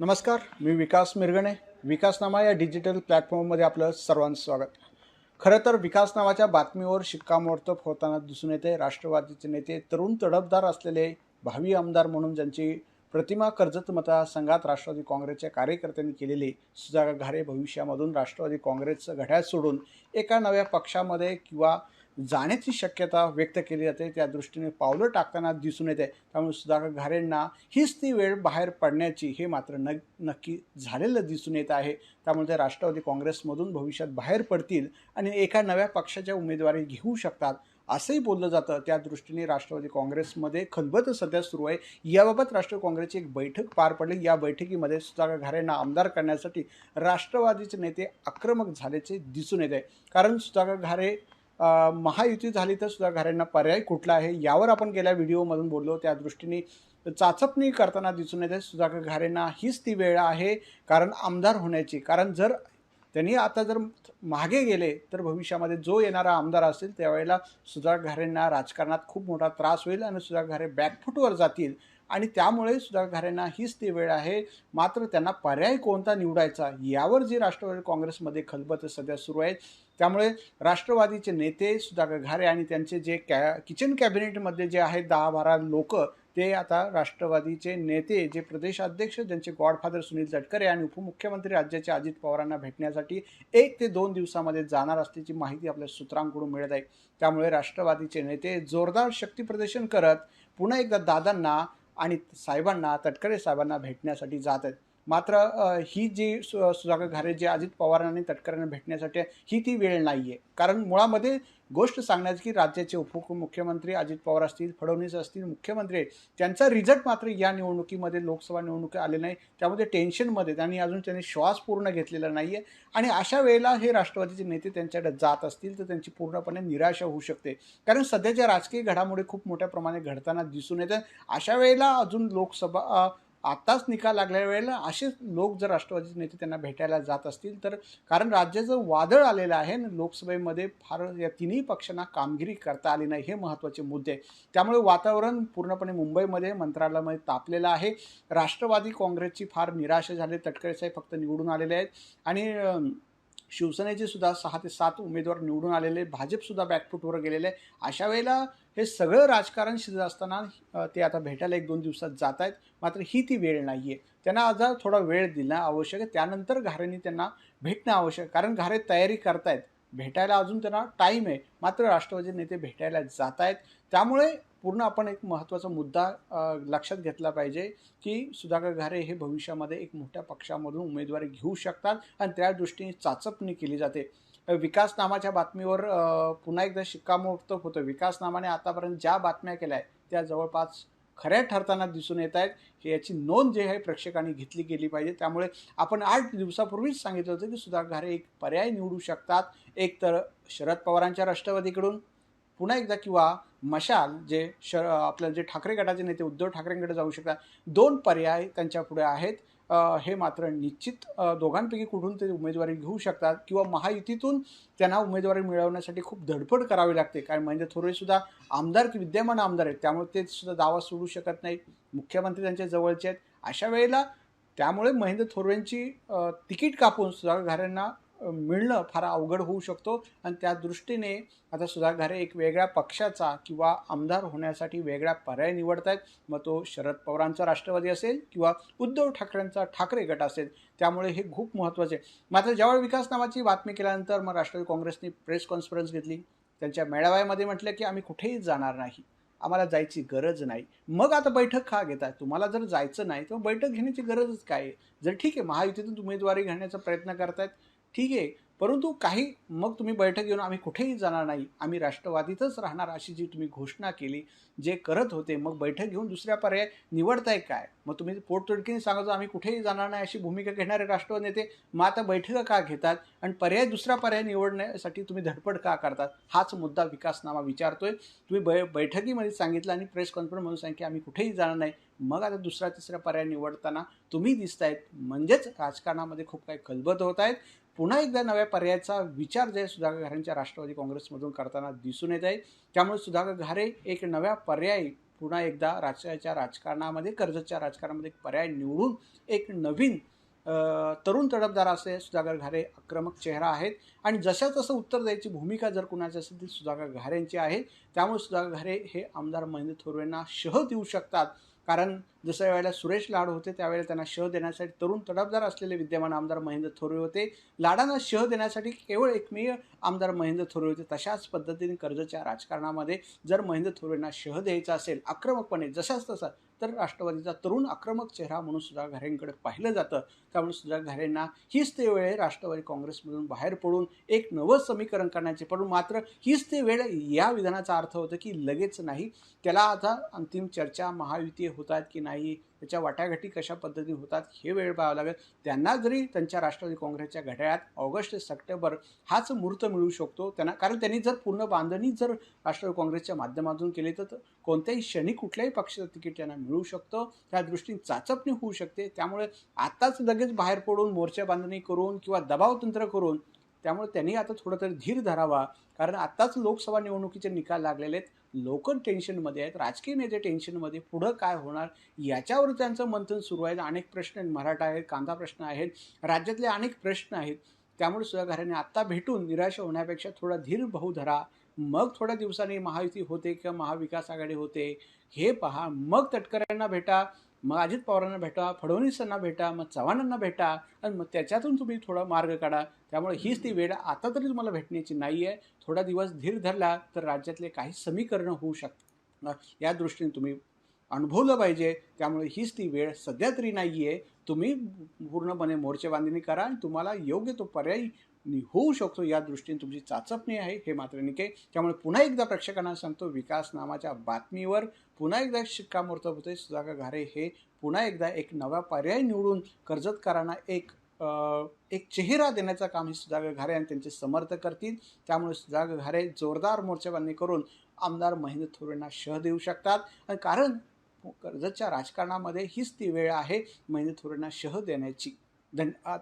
नमस्कार मी विकास मिरगणे. विकासनामा या डिजिटल प्लॅटफॉर्ममध्ये आपलं सर्वांचं स्वागत. खरं तर विकास नावाच्या बातमीवर शिक्कामोर्तब होताना दिसून येते राष्ट्रवादीचे नेते तरुण तडफदार असलेले भावी आमदार म्हणून ज्यांची प्रतिमा कर्जत मतदारसंघात राष्ट्रवादी काँग्रेसच्या कार्यकर्त्यांनी केलेली सुजागा घारे भविष्यामधून राष्ट्रवादी काँग्रेसचं घड्याळ सोडून एका नव्या पक्षामध्ये किंवा जाण्याची शक्यता व्यक्त केली जाते. त्या दृष्टीने पावलं टाकताना दिसून येते. त्यामुळे सुधाकर घारेंना हीच ती वेळ बाहेर पडण्याची हे मात्र न नक्की झालेलं दिसून येत आहे. त्यामुळे ते राष्ट्रवादी काँग्रेसमधून भविष्यात बाहेर पडतील आणि एका नव्या पक्षाच्या उमेदवारी घेऊ शकतात असंही बोललं जातं. त्या दृष्टीने राष्ट्रवादी काँग्रेसमध्ये खलबत सध्या सुरू आहे. याबाबत राष्ट्रवादी काँग्रेसची एक बैठक पार पडली. या बैठकीमध्ये सुधाकर घारेंना आमदार करण्यासाठी राष्ट्रवादीचे नेते आक्रमक झाल्याचे दिसून येत. आहे कारण सुधाकर घारे महायुती झाली तर सुद्धा घरांना पर्याय कुठला आहे यावर आपण गेल्या व्हिडिओमधून बोललो. त्या दृष्टीने चाचपणी करताना दिसून येते. सुधाकर घारेंना हीच ती वेळ आहे कारण आमदार होण्याची. कारण जर त्यांनी आता जर मागे गेले तर भविष्यामध्ये जो येणारा आमदार असेल त्यावेळेला सुधाकर घारेंना राजकारणात खूप मोठा त्रास होईल आणि सुधाकर घारे बॅकफुटवर जातील. आणि त्यामुळे सुधाकर घारेंना हीच ती वेळ आहे. मात्र त्यांना पर्याय कोणता निवडायचा यावर जी राष्ट्रवादी काँग्रेसमध्ये खलबत सध्या सुरू आहेत त्यामुळे राष्ट्रवादीचे नेते सुधाकर घारे आणि त्यांचे जे कॅ किचन कॅबिनेटमध्ये जे आहेत दहा बारा लोक ते आता राष्ट्रवादीचे नेते जे प्रदेशाध्यक्ष ज्यांचे गॉडफादर सुनील तटकरे आणि उपमुख्यमंत्री राज्याचे अजित पवारांना भेटण्यासाठी एक ते दोन दिवसामध्ये जाणार असल्याची माहिती आपल्या सूत्रांकडून मिळत आहे. त्यामुळे राष्ट्रवादीचे नेते जोरदार शक्तीप्रदर्शन करत पुन्हा एकदा दादांना आणि साहेबांना तटकरे साहेबांना भेटण्यासाठी जात आहेत. मात्र ही जी सु सुधाकर घारे जे अजित पवारांनी तटकऱ्यांना भेटण्यासाठी आहे, ही ती वेळ नाही आहे कारण मुळामध्ये गोष्ट सांगण्याची की राज्याचे उपमुख्यमंत्री अजित पवार असतील फडणवीस असतील मुख्यमंत्री आहेत त्यांचा रिझल्ट मात्र या निवडणुकीमध्ये लोकसभा निवडणूक आले नाही. त्यामध्ये टेन्शनमध्ये त्यांनी अजून त्यांनी श्वास पूर्ण घेतलेला नाही आहे आणि अशा वेळेला हे राष्ट्रवादीचे नेते त्यांच्याकडे जात असतील तर त्यांची पूर्णपणे निराशा होऊ शकते. कारण सध्याच्या राजकीय घडामोडी खूप मोठ्या प्रमाणे घडताना दिसून येतात अशा वेळेला अजून लोकसभा आत्ताच निकाल लागल्या वेळेला असे लोक जर राष्ट्रवादीचे नेते त्यांना भेटायला जात असतील तर कारण राज्याचं वादळ आलेलं आहे आणि लोकसभेमध्ये फार या तिन्ही पक्षांना कामगिरी करता आली नाही हे महत्त्वाचे मुद्दे त्यामुळे वातावरण पूर्णपणे मुंबईमध्ये मंत्रालयामध्ये तापलेलं आहे. राष्ट्रवादी काँग्रेसची फार निराशा झाली. तटकरे साहेब फक्त निवडून आलेले आहेत. आणि शिवसेनेचे सुद्धा सहा ते सात उमेदवार निवडून आलेले भाजपसुद्धा बॅकफुटवर गेलेले. आहे. अशा वेळेला हे सगळं राजकारण शिजत असताना ते आता भेटायला एक दोन दिवसात जात आहेत. मात्र ही ती वेळ नाही आहे त्यांना आता थोडा वेळ देणं आवश्यक आहे. त्यानंतर घारेंनी त्यांना भेटणं आवश्यक आहे. कारण घारे तयारी करतायत. भेटायला अजून त्यांना टाईम आहे. मात्र राष्ट्रवादी नेते भेटायला जात आहेत. त्यामुळे पूर्ण आपण एक महत्त्वाचा मुद्दा लक्षात घेतला पाहिजे की सुधाकर घारे हे भविष्यामध्ये एक मोठ्या पक्षामधून उमेदवारी घेऊ शकतात आणि त्या दृष्टीने चाचपणी केली जाते. विकास नामाच्या बातमीवर पुन्हा एकदा शिक्कामोर्तब होतं. विकास नामाने आतापर्यंत ज्या बातम्या केल्या आहेत त्या जवळपास खऱ्या ठरताना दिसून येत आहेत. हे याची नोंद जे आहे प्रेक्षकांनी घेतली गेली पाहिजे. त्यामुळे आपण आठ दिवसापूर्वीच सांगितलं होतं की सुधाकर घारे एक पर्याय निवडू शकतात. एक तर शरद पवारांच्या राष्ट्रवादीकडून पुन्हा एकदा किंवा मशाल जे श आपलं जे ठाकरे गटाचे नेते उद्धव ठाकरेंकडे जाऊ शकतात दोन पर्याय त्यांच्या पुढे आहेत. हे मात्र निश्चित दोघांपैकी कुठून ते उमेदवारी घेऊ शकतात किंवा महायुतीतून त्यांना उमेदवारी मिळवण्यासाठी खूप धडपड करावी लागते. कारण महेंद्र थोरवेसुद्धा आमदार की विद्यमान आमदार आहेत त्यामुळे ते सुद्धा दावा सोडू शकत नाहीत. मुख्यमंत्री त्यांच्या जवळचे आहेत. अशा वेळेला त्यामुळे महेंद्र थोरवेंची तिकीट कापून सुधाकर घारेंना मिळणं फार अवघड होऊ शकतो. आणि त्या दृष्टीने आता सुधाघारे एक वेगळ्या पक्षाचा किंवा आमदार होण्यासाठी वेगळा पर्याय निवडत आहेत मग तो शरद पवारांचा राष्ट्रवादी असेल किंवा उद्धव ठाकरेंचा ठाकरे गट असेल त्यामुळे हे खूप महत्त्वाचे. आहे मात्र ज्यावेळी विकास नावाची बातमी केल्यानंतर मग राष्ट्रवादी काँग्रेसने प्रेस कॉन्फरन्स घेतली. त्यांच्या मेळाव्यामध्ये म्हटलं की आम्ही कुठेही जाणार नाही. आम्हाला जायची गरज नाही. मग आता बैठक का घेताय? तुम्हाला जर जायचं नाही तर बैठक घेण्याची गरजच काय आहे? जर ठीक आहे महायुतीतून उमेदवारी घेण्याचा प्रयत्न करतायत. ठीक आहे. परंतु काही मग तुम्ही बैठक घेऊन आम्ही कुठेही जाणार नाही. आम्ही राष्ट्रवादीतच राहणार अशी जी तुम्ही घोषणा केली जे करत होते मग बैठक घेऊन दुसऱ्या पर्याय निवडताय काय? मग तुम्ही पोटतोडकीने सांगतो आम्ही कुठेही जाणार नाही अशी भूमिका घेणारे राष्ट्रवादी नेते मग आता बैठका का घेतात? आणि पर्याय दुसरा पर्याय निवडण्यासाठी तुम्ही धडपड का करतात? हाच मुद्दा विकासनामा विचारतोय. तुम्ही बै बैठकीमध्ये सांगितलं आणि प्रेस कॉन्फरन्स म्हणून सांगितलं की आम्ही कुठेही जाणार नाही. मग आता दुसरा तिसरा पर्याय निवडताना तुम्ही दिसतायत. म्हणजेच राजकारणामध्ये खूप काही खलबत होत आहेत. पुन्हा एकदा नव्या पर्यायाचा विचार जे सुधाकर घारेंच्या राष्ट्रवादी काँग्रेसमधून करताना दिसून येत आहे त्यामुळे सुधाकर घारे एक नव्या पर्याय पुन्हा एकदा राज्याच्या राजकारणामध्ये कर्जतच्या राजकारणामध्ये एक पर्याय निवडून एक नवीन तरुण तडफदार असे सुधाकर घारे आक्रमक चेहरा आहेत. आणि जशा तसं उत्तर द्यायची भूमिका जर कुणाची असेल ती सुधाकर घारेंची आहे. त्यामुळे सुधाकर घारे हे आमदार महेंद्र थोरवेंना शह देऊ शकतात. कारण जसं वेळेला सुरेश लाड होते त्यावेळेला त्यांना शह देण्यासाठी तरुण तडफदार असलेले विद्यमान आमदार महेंद्र थोरवे होते. लाडांना शह देण्यासाठी केवळ एकमेव आमदार महेंद्र थोरवे होते. तशाच पद्धतीने कर्जच्या राजकारणामध्ये जर महेंद्र थोरवेंना शह द्यायचा असेल आक्रमकपणे जशाच तसा तर राष्ट्रवादीचा तरुण आक्रमक चेहरा म्हणून सुद्धा घारेंकडे पाहिलं जातं. त्यामुळे सुधा घारेंना हीच ते वेळ आहे राष्ट्रवादी काँग्रेसमधून बाहेर पडून एक नवं समीकरण करण्याचे. पण मात्र हीच ते वेळ या विधानाचा अर्थ होतं की लगेच नाही. त्याला आता अंतिम चर्चा महायुती होत आहेत की नाही त्याच्या वाटाघाटी कशा पद्धतीने होतात हे वेळ पाहावं लागेल. त्यांना जरी त्यांच्या राष्ट्रवादी काँग्रेसच्या घड्याळात ऑगस्ट ते सप्टेंबर हाच मुहूर्त मिळू शकतो त्यांना कारण त्यांनी जर पूर्ण बांधणी जर राष्ट्रवादी काँग्रेसच्या माध्यमातून केली तर कोणत्याही क्षणी कुठल्याही पक्षाचं तिकीट त्यांना मिळू शकतं. त्या दृष्टीने चाचपणी होऊ शकते. त्यामुळे आत्ताच लगेच बाहेर पडून मोर्चा बांधणी करून किंवा दबावतंत्र करून त्यामुळे त्यांनी आता थोडं तरी धीर धरावा. कारण आत्ताच लोकसभा निवडणुकीचे निकाल लागलेले आहेत. लोक टेन्शनमध्ये आहेत. राजकीय नेते टेन्शनमध्ये पुढं काय होणार? याच्यावर त्यांचं मंथन सुरू आहे अनेक प्रश्न आहेत. मराठा आहेत कांदा प्रश्न आहेत. राज्यातले अनेक प्रश्न आहेत. त्यामुळे सुधाकरांनी आत्ता भेटून निराश होण्यापेक्षा थोडा धीर भाऊ धरा. मग थोड्या दिवसांनी महायुती होते किंवा महाविकास आघाडी होते. हे पहा. मग तटकऱ्यांना भेटा. मग अजित पवारांना भेटा फडणवीसांना भेटा मग चव्हाणांना भेटा आणि मग त्याच्यातून तुम्ही थोडा मार्ग काढा. त्यामुळे हीच ती वेळ आता तरी तुम्हाला भेटण्याची नाही आहे थोडा दिवस धीर धरला तर राज्यातले काही समीकरणं होऊ शकतात. या दृष्टीने तुम्ही अनुभवलं पाहिजे. त्यामुळे हीच ती वेळ सध्या तरी नाही आहे तुम्ही पूर्णपणे मोर्चे बांधणी करा आणि तुम्हाला योग्य तो पर्याय होऊ शकतो या दृष्टीने तुमची चाचपणी आहे हे मात्र निके त्यामुळे पुन्हा एकदा प्रेक्षकांना सांगतो विकास नामाच्या बातमीवर पुन्हा एकदा शिक्कामोर्तब होते सुधाकर घारे हे पुन्हा एकदा एक नवा पर्याय निवडून कर्जतकारांना एक एक चेहरा देण्याचं काम हे सुधाकर घारे आणि त्यांचे समर्थ करतील. त्यामुळे सुधाकर घारे जोरदार मोर्चाबांधणी करून आमदार महेंद्र थोरेंना शह देऊ शकतात. आणि कारण कर्जतच्या राजकारणामध्ये हीच ती वेळ आहे महेंद्र थोरेंना शह देण्याची. धन्यवाद.